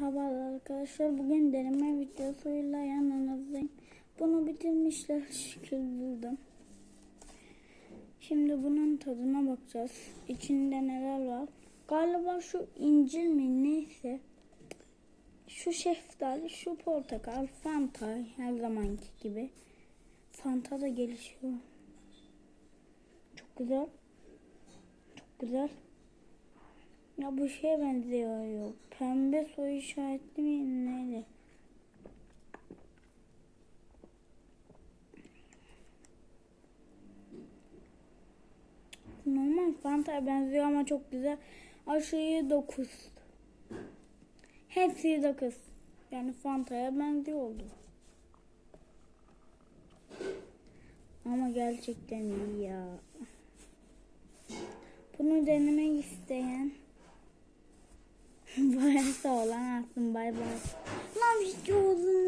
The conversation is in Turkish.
Merhaba arkadaşlar. Bugün deneme videosuyla yanınızdayım. Bunu bitirmişler. Şükür buldum. Şimdi bunun tadına bakacağız. İçinde neler var. Galiba şu incir mi neyse. Şu şeftali, şu portakal, Fanta her zamanki gibi. Fanta da gelişiyor. Çok güzel. Çok güzel. Ya bu şeye benziyor yok. Pembe soy işaretli mi neydi? Normal Fanta'ya benziyor ama çok güzel. Aşıyı 9. Hepsi 9. Yani Fanta'ya benziyor oldu. Ama gerçekten iyi ya. Bunu denemek isteyen Bayası olan alsın bay bay. Lan video uzun